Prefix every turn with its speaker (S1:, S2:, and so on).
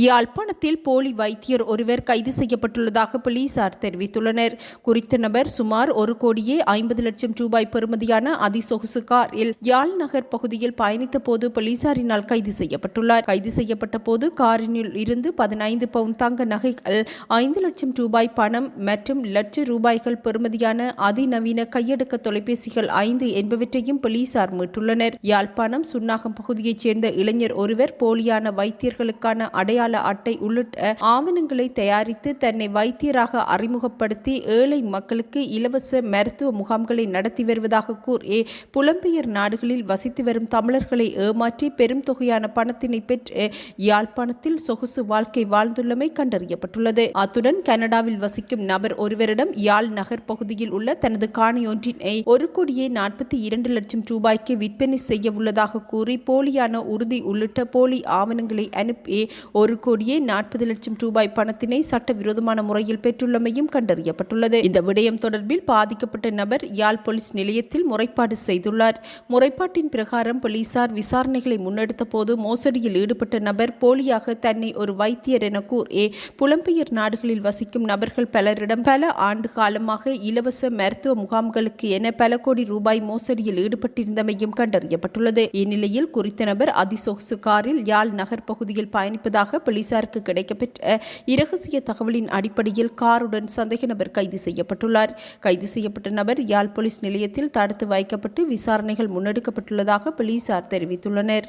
S1: யாழ்ப்பாணத்தில் போலி வைத்தியர் ஒருவர் கைது செய்யப்பட்டுள்ளதாக போலீசார் தெரிவித்துள்ளனர். குறித்த நபர் சுமார் ஒரு கோடியே ஐம்பது லட்சம் ரூபாய் பெறுமதியான அதிசொகுசு காரில் யாழ் நகர் பகுதியில் பயணித்த போது போலீசாரினால் கைது செய்யப்பட்டுள்ளார். கைது செய்யப்பட்ட போது காரினில் இருந்து பதினைந்து பவுன் தங்க நகைகள் ஐந்து லட்சம் ரூபாய் பணம் மற்றும் லட்ச ரூபாய்கள் பெறுமதியான அதிநவீன கையடக்க தொலைபேசிகள் ஐந்து என்பவற்றையும் போலீசார் மீட்டுள்ளனர். யாழ்ப்பாணம் சுன்னாகம் பகுதியைச் சேர்ந்த இளைஞர் ஒருவர் போலியான வைத்தியர்களுக்கான அடையாள அட்டை உள்ளிட்ட ஆவணங்களை தயாரித்து தன்னை வைத்தியராக அறிமுகப்படுத்தி ஏழை மக்களுக்கு இலவச மருத்துவ முகாம்களை நடத்தி வருவதாக கூறி புலம்பெயர் நாடுகளில் வசித்து வரும் தமிழர்களை ஏமாற்றி பெரும் தொகையான பணத்தினை பெற்று யாழ்ப்பாணத்தில் சொகுசு வாழ்க்கை வாழ்ந்துள்ளமை கண்டறியப்பட்டுள்ளது. அத்துடன் கனடாவில் வசிக்கும் நபர் ஒருவரிடம் யாழ் நகர் பகுதியில் உள்ள தனது காணியொன்றினை ஒரு கோடியே நாற்பத்தி இரண்டு லட்சம் ரூபாய்க்கு விற்பனை செய்ய உள்ளதாக கூறி போலியான உறுதி உள்ளிட்ட போலி ஆவணங்களை அனுப்பி ஒரு கோடியே நாற்பது லட்சம் ரூபாய் பணத்தினை சட்டவிரோதமான முறையில் பெற்றுள்ளமையும் கண்டறியப்பட்டுள்ளது. இந்த விடயம் தொடர்பில் பாதிக்கப்பட்ட நபர் யாழ் போலீஸ் நிலையத்தில் முறைப்பாடு செய்துள்ளார். முறைப்பாட்டின் பிரகாரம் போலீசார் விசாரணைகளை முன்னெடுத்த போது மோசடியில் ஈடுபட்ட நபர் போலியாக தன்னை ஒரு வைத்தியர் என கூறி புலம்பெயர் நாடுகளில் வசிக்கும் நபர்கள் பலரிடம் பல ஆண்டு காலமாக இலவச மருத்துவ முகாம்களுக்கு என பல கோடி ரூபாய் மோசடியில் ஈடுபட்டிருந்தமையும் கண்டறியப்பட்டுள்ளது. இந்நிலையில் குறித்த நபர் அதிசொகுசு காரில் யாழ் நகர் பகுதியில் பயணிப்பதாக போலீசாருக்கு கிடைக்கப்பெற்ற இரகசிய தகவலின் அடிப்படையில் காருடன் சந்தேக நபர் கைது செய்யப்பட்டுள்ளார். கைது செய்யப்பட்ட நபர் யாழ் போலீஸ் நிலையத்தில் தடுத்து வைக்கப்பட்டு விசாரணைகள் முன்னெடுக்கப்பட்டுள்ளதாக போலீசார் தெரிவித்துள்ளனர்.